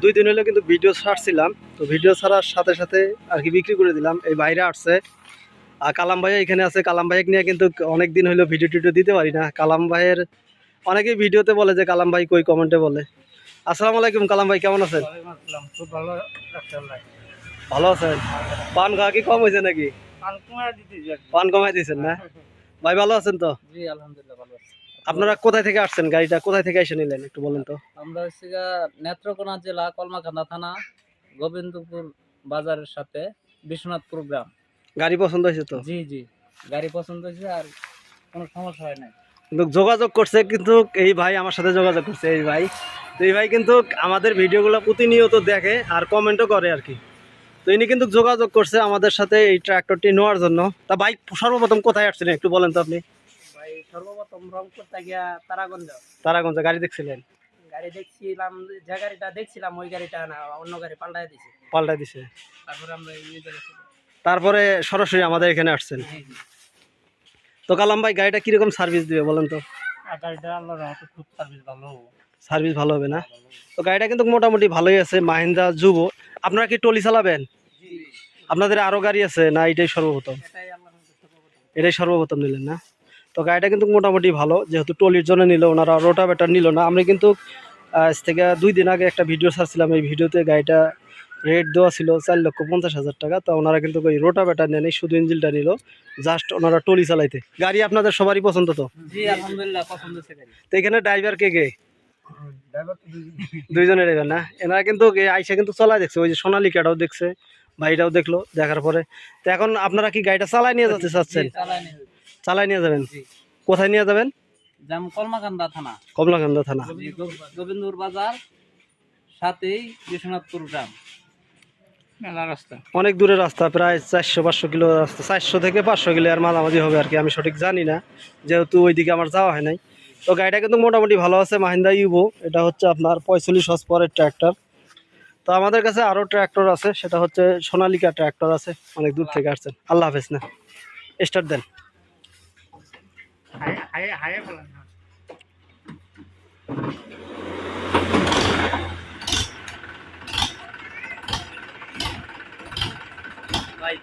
দুই দিন হলো কিন্তু ভিডিও ছাড়ছিলাম। তো ভিডিও ছাড়ার সাথে সাথে আর কি বিক্রি করে দিলাম। এই বাইরে আসছে। আর কালাম ভাই এখানে আছে। কালাম ভাইকে নিয়ে কিন্তু অনেক দিন হলো ভিডিও টিডিও দিতে পারি না। কালাম ভাইয়ের অনেকেই ভিডিওতে বলে যে কালাম ভাই কই কমেন্টে বলে। আসসালামু আলাইকুম কালাম ভাই কেমন আছেন? ভালো ভালো আছেন? পান খাওয়া কি কম হয়েছে নাকি? পান কমাই দিয়েছেন না? ভাই ভালো আছেন তো? জি আলহামদুলিল্লাহ ভালো আছি। আপনারা কোথায় থেকে আসছেন গাড়িটা? কোথায় থেকে এসে নিলেন? একটু বলেন তো। আমরা হচ্ছে নেত্রকোনা জেলা কলমাকান্দা থানা গোবিন্দপুর বাজারের সাথে বিশ্বনাথপুর গ্রাম। গাড়ি পছন্দ হয়েছে তো? জি জি। গাড়ি পছন্দ হয়েছে আর কোনো সমস্যা হয় নাই। কিন্তু যোগাযোগ করছে কিন্তু এই ভাই আমার সাথে যোগাযোগ করছে এই ভাই। তো এই ভাই কিন্তু আমাদের ভিডিওগুলো প্রতিনিয়ত দেখে আর কমেন্টও করে আর কি। তো ইনি কিন্তু যোগাযোগ করছে আমাদের সাথে এই ট্র্যাক্টরটি নেওয়ার জন্য। তা বাইক সর্বপ্রথম কোথায় আসছিলেন একটু বলেন তো আপনি। সর্বপ্রথম রংপুর থেকে তারাগঞ্জ। তারাগঞ্জে গাড়ি দেখছিলেন? গাড়ি দেখছিলাম যে গাড়িটা দেখছিলাম ওই গাড়িটা না অন্য গাড়ি পাল্টাই দিছি। পাল্টা দিছে? তারপরে আমরা। তারপরে সরাসরি আমাদের এখানে আসছেন। তো কালাম ভাই গাড়িটা কীরকম সার্ভিস দিবে বলেন তো? গাড়িটা আল্লাহর রহমতে খুব সার্ভিস ভালো। সার্ভিস ভালো হবে না? তো গাড়িটা কিন্তু মোটামুটি ভালোই আছে মাহিন্দা যুব আপনারা কি টলি চালাবেন? আপনাদের আরও গাড়ি আছে না এটাই সর্বপ্রথম। এটাই সর্বপ্রথম নিলেন না? তো গাড়িটা কিন্তু মোটামুটি ভালো যেহেতু টলির জন্য নিল ওনারা রোটা রোটাভেটার নিল না। আমরা কিন্তু আজ থেকে দুই দিন আগে একটা ভিডিও ছাড়ছিলাম এই ভিডিওতে গাড়িটা রেট দেওয়া ছিল চার লক্ষ পঞ্চাশ হাজার টাকা। তো ওনারা কিন্তু ওই রোটা রোটাভেটার নেন এই শুধু ইঞ্জিনটা নিল জাস্ট ওনারা টলি চালাইতে। গাড়ি আপনাদের সবারই পছন্দ তো? তো এখানে ড্রাইভার কে কে? দুইজনের এবার না? এনারা কিন্তু আইসা কিন্তু চালাই দেখছে ওই যে সোনালিকাটাও দেখছে ভাইটাও দেখল দেখার পরে। তো এখন আপনারা কি গাড়িটা চালাই নিয়ে যেতে চাচ্ছেন? চালাই নিয়ে যাবেন? কোথায় নিয়ে যাবেন? জাম কলমাকান্দা থানা। কমলাকান্দা থানা। গোবিন্দপুর বাজার সাথেই বিশ্বনাথপুর গ্রাম। মেলা রাস্তা। অনেক দূরের রাস্তা প্রায় চারশো পাঁচশো কিলো রাস্তা। চারশো থেকে পাঁচশো কিলো আর মাঝামাঝি হবে আর কি আমি সঠিক জানি না। যেহেতু ওইদিকে আমার যাওয়া হয় নাই। তো গাড়িটা কিন্তু মোটামুটি ভালো আছে মাহিন্দা ইউবো এটা হচ্ছে আপনার পঁয়তাল্লিশ হস পরের ট্র্যাক্টর তো আমাদের কাছে আরও ট্র্যাক্টর আছে সেটা হচ্ছে সোনালিকা ট্র্যাক্টর আছে অনেক দূর থেকে আসছেন। আল্লাহ হাফেজ না। স্টার্ট দেন। ভাই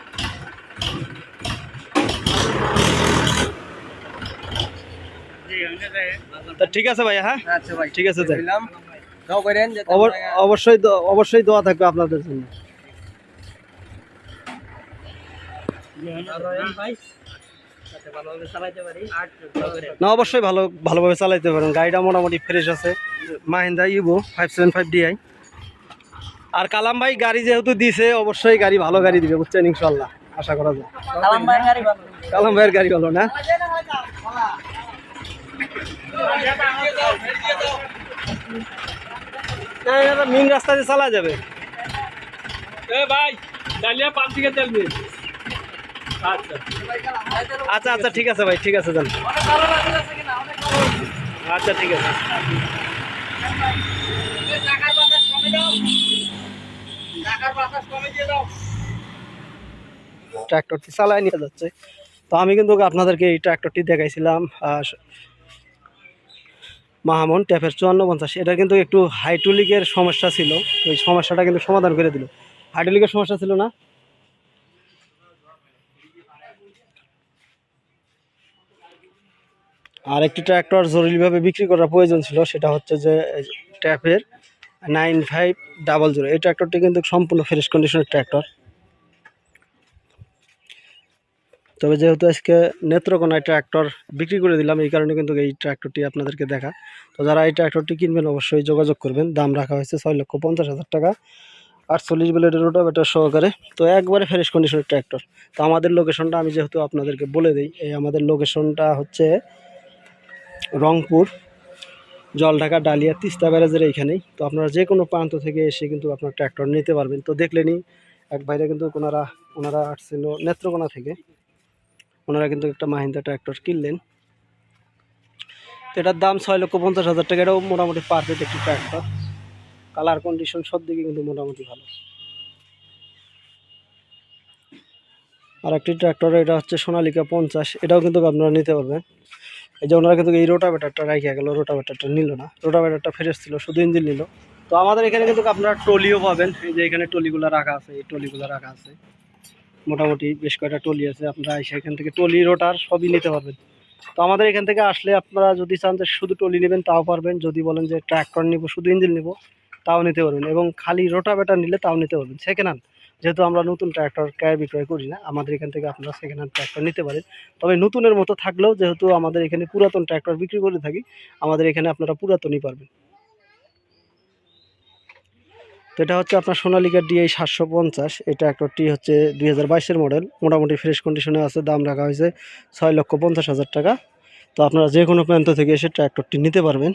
তা ঠিক আছে ভাই হ্যাঁ আচ্ছা ভাই ঠিক আছে যাই দিলাম দাও করেন যাতে অবর- আমরা- অবশ্যই দো- অবশ্যই দোয়া থাকবে আপনাদের জন্য আর রয়েন ভাই না অবশ্যই ভালো ভালোভাবে চালাইতে পারেন। গাড়িটা মোটামুটি ফ্রেশ আছে। Mahindra Yuvo five seven five DI আর কালাম ভাই গাড়ি যেহেতু দিছে অবশ্যই গাড়ি ভালো গাড়ি দিবে বুঝছেন ইনশাল্লাহ আশা করা যায়। কালাম ভাইয়ের গাড়ি ভালো। কালাম ভাইয়ের গাড়ি ভালো না? মেন রাস্তা দিয়ে চালা যাবে। ভাই ডালিয়া পাঁচ দিকে চলবে আচ্ছা আচ্ছা ঠিক আছে ভাই, ঠিক আছে, যান। আচ্ছা ঠিক আছে। ট্র্যাক্টরটি চালায় নিয়ে যাচ্ছে। তো আমি কিন্তু আপনাদেরকে এই ট্র্যাক্টরটি দেখাইছিলাম মাহামন ট্যাপের চুয়ান্ন পঞ্চাশ এটা কিন্তু একটু হাইড্রোলিকের সমস্যা ছিল। ওই সমস্যাটা কিন্তু সমাধান করে দিল। হাইড্রোলিকের সমস্যা ছিল না? আর একটি ট্র্যাক্টর জরুরিভাবে বিক্রি করার প্রয়োজন ছিল, সেটা হচ্ছে যে ট্যাপের নাইন ফাইভ ডাবল জিরো। এই ট্র্যাক্টরটি কিন্তু সম্পূর্ণ ফ্রেশ কন্ডিশনের ট্র্যাক্টর। তবে যেহেতু আজকে নেত্রকোনায় ট্র্যাক্টর বিক্রি করে দিলাম, এই কারণে কিন্তু এই ট্র্যাক্টরটি আপনাদেরকে দেখা। তো যারা এই ট্র্যাক্টরটি কিনবেন, অবশ্যই যোগাযোগ করবেন। দাম রাখা হয়েছে ছয় লক্ষ পঞ্চাশ হাজার টাকা। আটচল্লিশ ব্লেডের রোটাভেটার সহকারে। তো একবারে ফ্রেশ কন্ডিশনের ট্র্যাক্টর। তো আমাদের লোকেশনটা আমি যেহেতু আপনাদেরকে বলে দিই, এই আমাদের লোকেশনটা হচ্ছে রংপুর, জলঢাকা, ডালিয়া, তিস্তা ব্যারাজের এইখানেই। তো আপনারা যে কোনো প্রান্ত থেকে এসে কিন্তু আপনার ট্র্যাক্টর নিতে পারবেন। তো দেখলেনি, এক ভাইরা কিন্তু ওনারা ওনারা আসছিল নেত্রকোনা থেকে। ওনারা কিন্তু একটা মাহিন্দা ট্র্যাক্টর কিনলেন। তো এটার দাম ছয় লক্ষ পঞ্চাশ হাজার টাকা। এটাও মোটামুটি পারফেক্ট একটি ট্র্যাক্টর কালার কন্ডিশন সব দিকে কিন্তু মোটামুটি ভালো। আর একটি ট্র্যাক্টর এটা হচ্ছে সোনালিকা পঞ্চাশ। এটাও কিন্তু আপনারা নিতে পারবেন। এই যে ওনারা কিন্তু এই রোটাভেটারটা রাখিয়া গেল, রোটাভেটারটা নিল না। রোটাভেটারটা ফ্রেশ ছিল, শুধু ইঞ্জিন নিল। তো আমাদের এখানে কিন্তু আপনারা টলিও পাবেন। এই যে এখানে টলিগুলো রাখা আছে, এই টলিগুলো রাখা আছে। মোটামুটি বেশ কয়টা টলি আছে, আপনারা এসে এখান থেকে টলি রোটার সবই নিতে পারবেন। তো আমাদের এখান থেকে আসলে আপনারা যদি চান যে শুধু টলি নেবেন, তাও পারবেন। যদি বলেন যে ট্র্যাক্টর নিব, শুধু ইঞ্জিন নিব, তাও নিতে পারবেন। এবং খালি রোটাভেটার নিলে তাও নিতে পারবেন। সেকেন্ড হ্যান্ড যেহেতু আমরা নতুন ট্র্যাক্টর ক্রয় বিক্রয় করি না, আমাদের এখান থেকে আপনারা সেকেন্ড হ্যান্ড ট্র্যাক্টর নিতে পারেন। তবে নতুনের মতো থাকলেও যেহেতু আমাদের এখানে পুরাতন ট্র্যাক্টর বিক্রি করে থাকি, আমাদের এখানে আপনারা পুরাতনই পারবেন। তো এটা হচ্ছে আপনার সোনালিকা ডিআই সাতশো পঞ্চাশ এই ট্র্যাক্টরটি হচ্ছে দুই হাজার বাইশের মডেল মোটামুটি ফ্রেশ কন্ডিশনে আছে, দাম রাখা হয়েছে ছয় লক্ষ পঞ্চাশ হাজার টাকা। তো আপনারা যে কোনো প্রান্ত থেকে এসে ট্র্যাক্টরটি নিতে পারবেন।